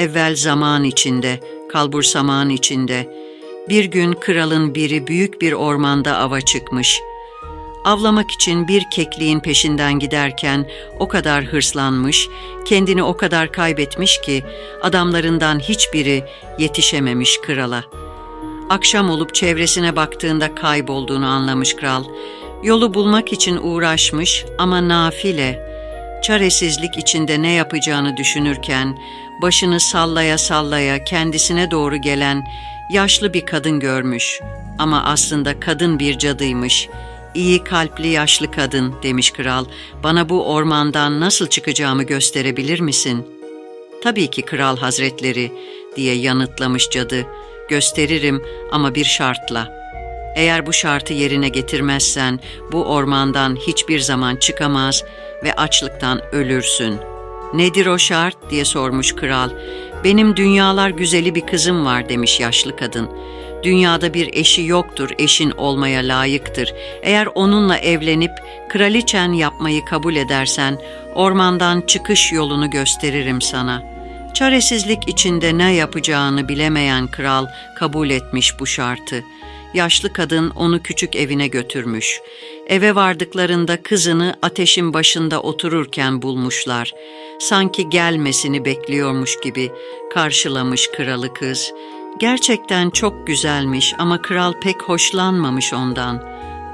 Evvel zaman içinde, kalbur saman içinde. Bir gün kralın biri büyük bir ormanda ava çıkmış. Avlamak için bir kekliğin peşinden giderken o kadar hırslanmış, kendini o kadar kaybetmiş ki adamlarından hiçbiri yetişememiş krala. Akşam olup çevresine baktığında kaybolduğunu anlamış kral. Yolu bulmak için uğraşmış ama nafile. Çaresizlik içinde ne yapacağını düşünürken başını sallaya sallaya kendisine doğru gelen yaşlı bir kadın görmüş. Ama aslında kadın bir cadıymış. İyi kalpli yaşlı kadın demiş kral. Bana bu ormandan nasıl çıkacağımı gösterebilir misin? Tabii ki kral hazretleri diye yanıtlamış cadı. Gösteririm ama bir şartla. Eğer bu şartı yerine getirmezsen bu ormandan hiçbir zaman çıkamaz ve açlıktan ölürsün. Nedir o şart diye sormuş kral. Benim dünyalar güzeli bir kızım var demiş yaşlı kadın. Dünyada bir eşi yoktur, eşin olmaya layıktır. Eğer onunla evlenip kraliçen yapmayı kabul edersen ormandan çıkış yolunu gösteririm sana.'' Çaresizlik içinde ne yapacağını bilemeyen kral kabul etmiş bu şartı. Yaşlı kadın onu küçük evine götürmüş. Eve vardıklarında kızını ateşin başında otururken bulmuşlar. Sanki gelmesini bekliyormuş gibi karşılamış kralı kız. Gerçekten çok güzelmiş ama kral pek hoşlanmamış ondan.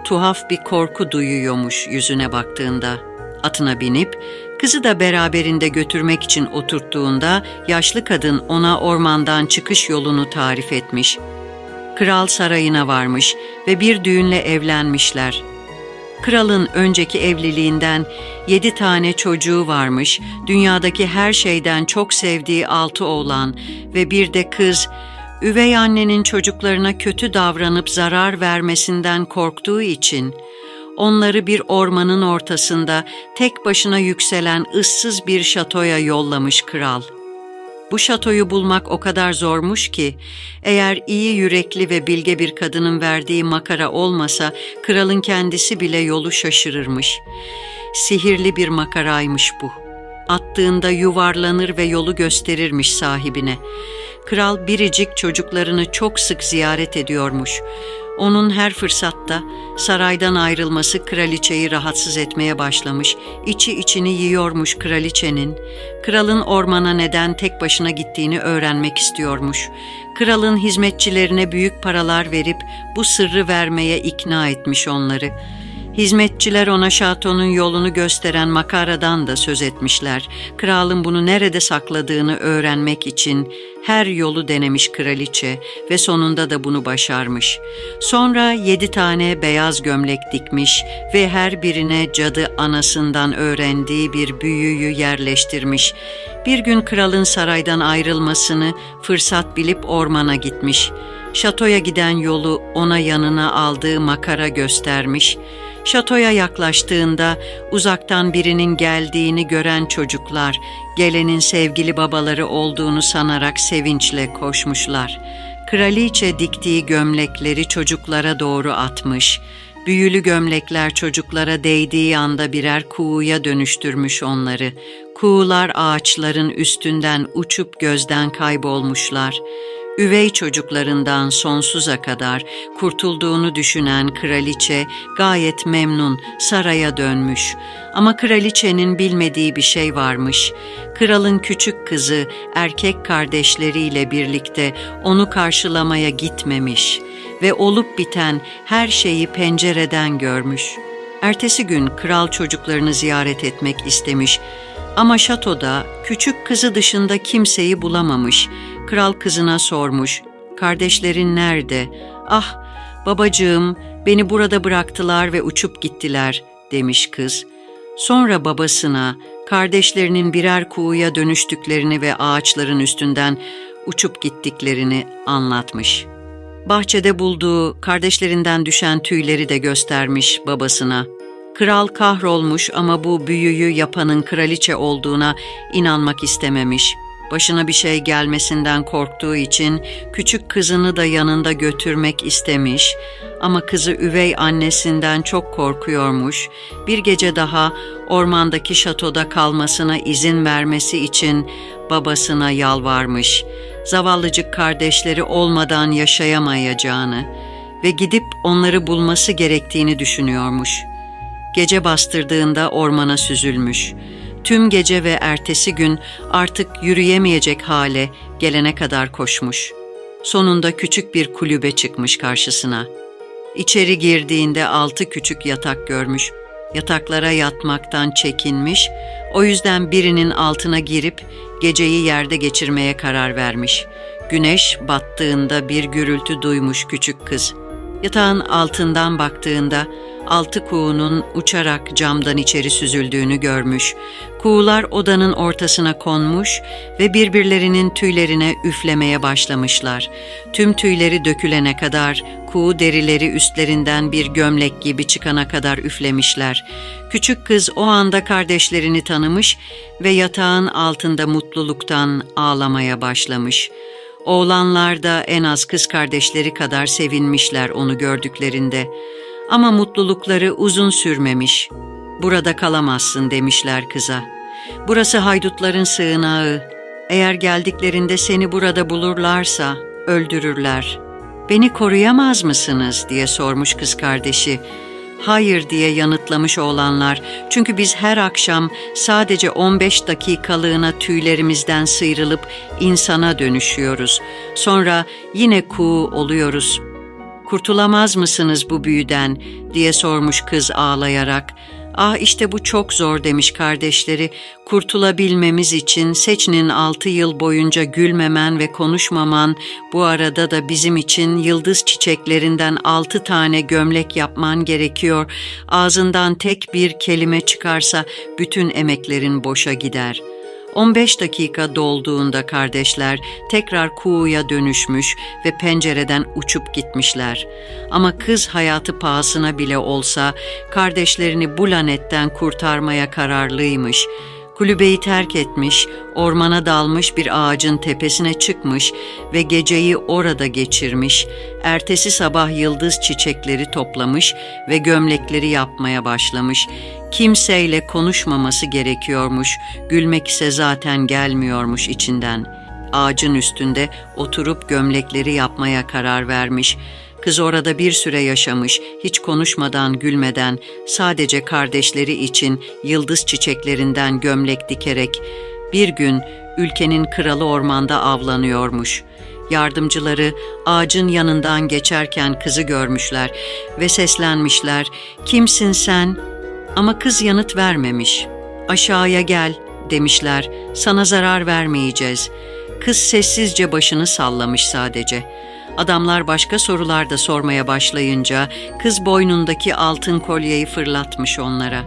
Tuhaf bir korku duyuyormuş yüzüne baktığında. Atına binip Kızı da beraberinde götürmek için oturttuğunda yaşlı kadın ona ormandan çıkış yolunu tarif etmiş. Kral sarayına varmış ve bir düğünle evlenmişler. Kralın önceki evliliğinden yedi tane çocuğu varmış, dünyadaki her şeyden çok sevdiği altı oğlan ve bir de kız, üvey annenin çocuklarına kötü davranıp zarar vermesinden korktuğu için onları bir ormanın ortasında tek başına yükselen ıssız bir şatoya yollamış kral. Bu şatoyu bulmak o kadar zormuş ki, eğer iyi yürekli ve bilge bir kadının verdiği makara olmasa, kralın kendisi bile yolu şaşırırmış. Sihirli bir makaraymış bu. Attığında yuvarlanır ve yolu gösterirmiş sahibine. Kral biricik çocuklarını çok sık ziyaret ediyormuş. Onun her fırsatta saraydan ayrılması kraliçeyi rahatsız etmeye başlamış, içi içini yiyormuş kraliçenin. Kralın ormana neden tek başına gittiğini öğrenmek istiyormuş. Kralın hizmetçilerine büyük paralar verip bu sırrı vermeye ikna etmiş onları.'' Hizmetçiler ona şatonun yolunu gösteren makaradan da söz etmişler. Kralın bunu nerede sakladığını öğrenmek için her yolu denemiş kraliçe ve sonunda da bunu başarmış. Sonra yedi tane beyaz gömlek dikmiş ve her birine cadı anasından öğrendiği bir büyüyü yerleştirmiş. Bir gün kralın saraydan ayrılmasını fırsat bilip ormana gitmiş. Şatoya giden yolu ona yanına aldığı makara göstermiş.'' Şatoya yaklaştığında uzaktan birinin geldiğini gören çocuklar, gelenin sevgili babaları olduğunu sanarak sevinçle koşmuşlar. Kraliçe diktiği gömlekleri çocuklara doğru atmış. Büyülü gömlekler çocuklara değdiği anda birer kuğuya dönüştürmüş onları. Kuğular ağaçların üstünden uçup gözden kaybolmuşlar.'' Üvey çocuklarından sonsuza kadar kurtulduğunu düşünen kraliçe gayet memnun saraya dönmüş. Ama kraliçenin bilmediği bir şey varmış. Kralın küçük kızı erkek kardeşleriyle birlikte onu karşılamaya gitmemiş ve olup biten her şeyi pencereden görmüş. Ertesi gün kral çocuklarını ziyaret etmek istemiş ama şatoda küçük kızı dışında kimseyi bulamamış. Kral kızına sormuş, kardeşlerin nerede? Ah, babacığım, beni burada bıraktılar ve uçup gittiler, demiş kız. Sonra babasına, kardeşlerinin birer kuğuya dönüştüklerini ve ağaçların üstünden uçup gittiklerini anlatmış. Bahçede bulduğu kardeşlerinden düşen tüyleri de göstermiş babasına. Kral kahrolmuş ama bu büyüyü yapanın kraliçe olduğuna inanmak istememiş. Başına bir şey gelmesinden korktuğu için küçük kızını da yanında götürmek istemiş ama kızı üvey annesinden çok korkuyormuş. Bir gece daha ormandaki şatoda kalmasına izin vermesi için babasına yalvarmış. Zavallıcık kardeşleri olmadan yaşayamayacağını ve gidip onları bulması gerektiğini düşünüyormuş. Gece bastırdığında ormana süzülmüş. Tüm gece ve ertesi gün artık yürüyemeyecek hale gelene kadar koşmuş. Sonunda küçük bir kulübe çıkmış karşısına. İçeri girdiğinde altı küçük yatak görmüş. Yataklara yatmaktan çekinmiş, o yüzden birinin altına girip geceyi yerde geçirmeye karar vermiş. Güneş battığında bir gürültü duymuş küçük kız. Yatağın altından baktığında altı kuğunun uçarak camdan içeri süzüldüğünü görmüş. Kuğular odanın ortasına konmuş ve birbirlerinin tüylerine üflemeye başlamışlar. Tüm tüyleri dökülene kadar kuğu derileri üstlerinden bir gömlek gibi çıkana kadar üflemişler. Küçük kız o anda kardeşlerini tanımış ve yatağın altında mutluluktan ağlamaya başlamış.'' Oğlanlar da en az kız kardeşleri kadar sevinmişler onu gördüklerinde. Ama mutlulukları uzun sürmemiş. Burada kalamazsın demişler kıza. Burası haydutların sığınağı. Eğer geldiklerinde seni burada bulurlarsa öldürürler. Beni koruyamaz mısınız diye sormuş kız kardeşi hayır diye yanıtlamış oğlanlar. Çünkü biz her akşam sadece 15 dakikalığına tüylerimizden sıyrılıp insana dönüşüyoruz. Sonra yine kuğu oluyoruz. Kurtulamaz mısınız bu büyüden diye sormuş kız ağlayarak. Ah işte bu çok zor demiş kardeşleri. Kurtulabilmemiz için Seçnin altı yıl boyunca gülmemen ve konuşmaman, bu arada da bizim için yıldız çiçeklerinden altı tane gömlek yapman gerekiyor. Ağzından tek bir kelime çıkarsa bütün emeklerin boşa gider.'' 15 dakika dolduğunda kardeşler tekrar kuğuya dönüşmüş ve pencereden uçup gitmişler. Ama kız hayatı pahasına bile olsa kardeşlerini bu lanetten kurtarmaya kararlıymış.'' Kulübeyi terk etmiş, ormana dalmış bir ağacın tepesine çıkmış ve geceyi orada geçirmiş, ertesi sabah yıldız çiçekleri toplamış ve gömlekleri yapmaya başlamış. Kimseyle konuşmaması gerekiyormuş, gülmek ise zaten gelmiyormuş içinden. Ağacın üstünde oturup gömlekleri yapmaya karar vermiş.'' Kız orada bir süre yaşamış, hiç konuşmadan, gülmeden, sadece kardeşleri için yıldız çiçeklerinden gömlek dikerek bir gün ülkenin kralı ormanda avlanıyormuş. Yardımcıları ağacın yanından geçerken kızı görmüşler ve seslenmişler. Kimsin sen? Ama kız yanıt vermemiş. Aşağıya gel demişler. Sana zarar vermeyeceğiz. Kız sessizce başını sallamış sadece.'' Adamlar başka sorular da sormaya başlayınca kız boynundaki altın kolyeyi fırlatmış onlara.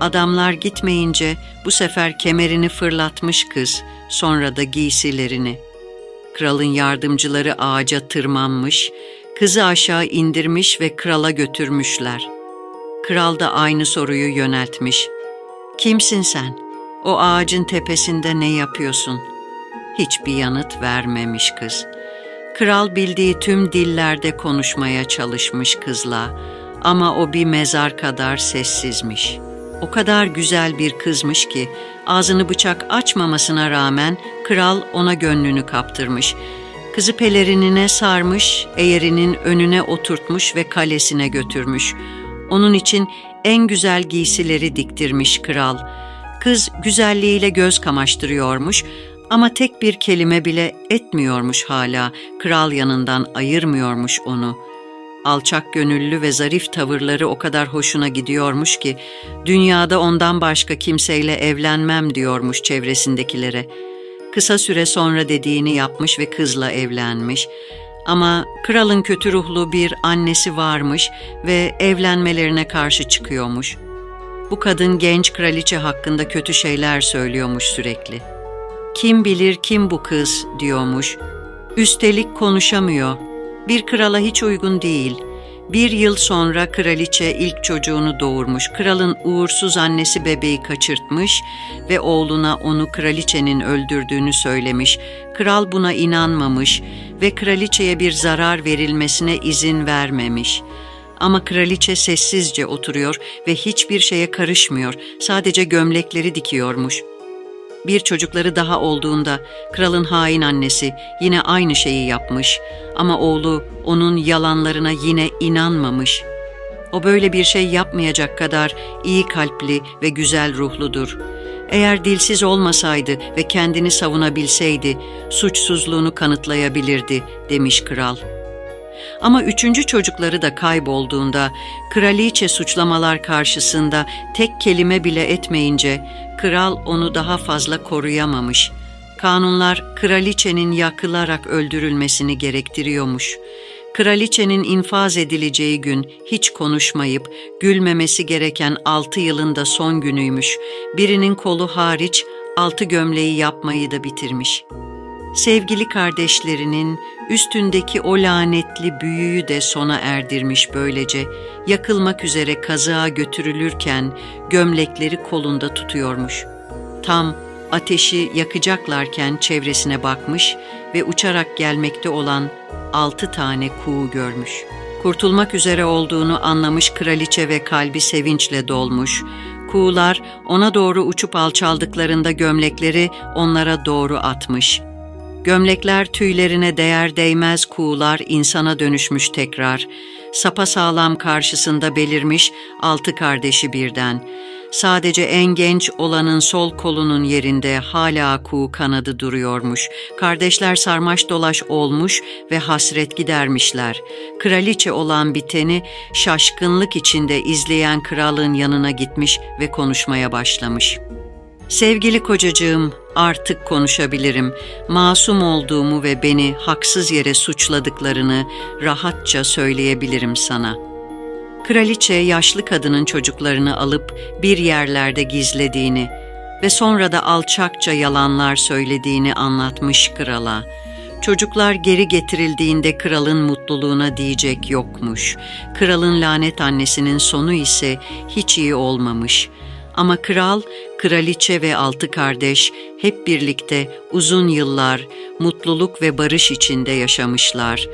Adamlar gitmeyince bu sefer kemerini fırlatmış kız, sonra da giysilerini. Kralın yardımcıları ağaca tırmanmış, kızı aşağı indirmiş ve krala götürmüşler. Kral da aynı soruyu yöneltmiş. Kimsin sen? O ağacın tepesinde ne yapıyorsun? Hiçbir yanıt vermemiş kız.'' Kral bildiği tüm dillerde konuşmaya çalışmış kızla ama o bir mezar kadar sessizmiş. O kadar güzel bir kızmış ki ağzını bıçak açmamasına rağmen kral ona gönlünü kaptırmış. Kızı pelerinine sarmış, eğerinin önüne oturtmuş ve kalesine götürmüş. Onun için en güzel giysileri diktirmiş kral. Kız güzelliğiyle göz kamaştırıyormuş ama tek bir kelime bile etmiyormuş hala, kral yanından ayırmıyormuş onu. Alçak gönüllü ve zarif tavırları o kadar hoşuna gidiyormuş ki, dünyada ondan başka kimseyle evlenmem diyormuş çevresindekilere. Kısa süre sonra dediğini yapmış ve kızla evlenmiş. Ama kralın kötü ruhlu bir annesi varmış ve evlenmelerine karşı çıkıyormuş. Bu kadın genç kraliçe hakkında kötü şeyler söylüyormuş sürekli.'' Kim bilir kim bu kız diyormuş. Üstelik konuşamıyor. Bir krala hiç uygun değil. Bir yıl sonra kraliçe ilk çocuğunu doğurmuş. Kralın uğursuz annesi bebeği kaçırtmış ve oğluna onu kraliçenin öldürdüğünü söylemiş. Kral buna inanmamış ve kraliçeye bir zarar verilmesine izin vermemiş.'' Ama kraliçe sessizce oturuyor ve hiçbir şeye karışmıyor. Sadece gömlekleri dikiyormuş. Bir çocukları daha olduğunda kralın hain annesi yine aynı şeyi yapmış ama oğlu onun yalanlarına yine inanmamış. O böyle bir şey yapmayacak kadar iyi kalpli ve güzel ruhludur. Eğer dilsiz olmasaydı ve kendini savunabilseydi suçsuzluğunu kanıtlayabilirdi demiş kral. Ama üçüncü çocukları da kaybolduğunda, kraliçe suçlamalar karşısında tek kelime bile etmeyince, kral onu daha fazla koruyamamış. Kanunlar kraliçenin yakılarak öldürülmesini gerektiriyormuş. Kraliçenin infaz edileceği gün hiç konuşmayıp gülmemesi gereken altı yılında son günüymüş. Birinin kolu hariç altı gömleği yapmayı da bitirmiş.'' Sevgili kardeşlerinin üstündeki o lanetli büyüyü de sona erdirmiş böylece, yakılmak üzere kazığa götürülürken gömlekleri kolunda tutuyormuş. Tam ateşi yakacaklarken çevresine bakmış ve uçarak gelmekte olan altı tane kuğu görmüş. Kurtulmak üzere olduğunu anlamış kraliçe ve kalbi sevinçle dolmuş. Kuğular ona doğru uçup alçaldıklarında gömlekleri onlara doğru atmış.'' Gömlekler tüylerine değer değmez kuğular insana dönüşmüş tekrar. Sapa sağlam karşısında belirmiş altı kardeşi birden. Sadece en genç olanın sol kolunun yerinde hala kuğu kanadı duruyormuş. Kardeşler sarmaş dolaş olmuş ve hasret gidermişler. Kraliçe olan biteni şaşkınlık içinde izleyen kralın yanına gitmiş ve konuşmaya başlamış.'' Sevgili kocacığım, artık konuşabilirim. Masum olduğumu ve beni haksız yere suçladıklarını rahatça söyleyebilirim sana. Kraliçe yaşlı kadının çocuklarını alıp bir yerlerde gizlediğini ve sonra da alçakça yalanlar söylediğini anlatmış krala. Çocuklar geri getirildiğinde kralın mutluluğuna diyecek yokmuş. Kralın lanet annesinin sonu ise hiç iyi olmamış.'' Ama kral, kraliçe ve altı kardeş hep birlikte uzun yıllar mutluluk ve barış içinde yaşamışlar.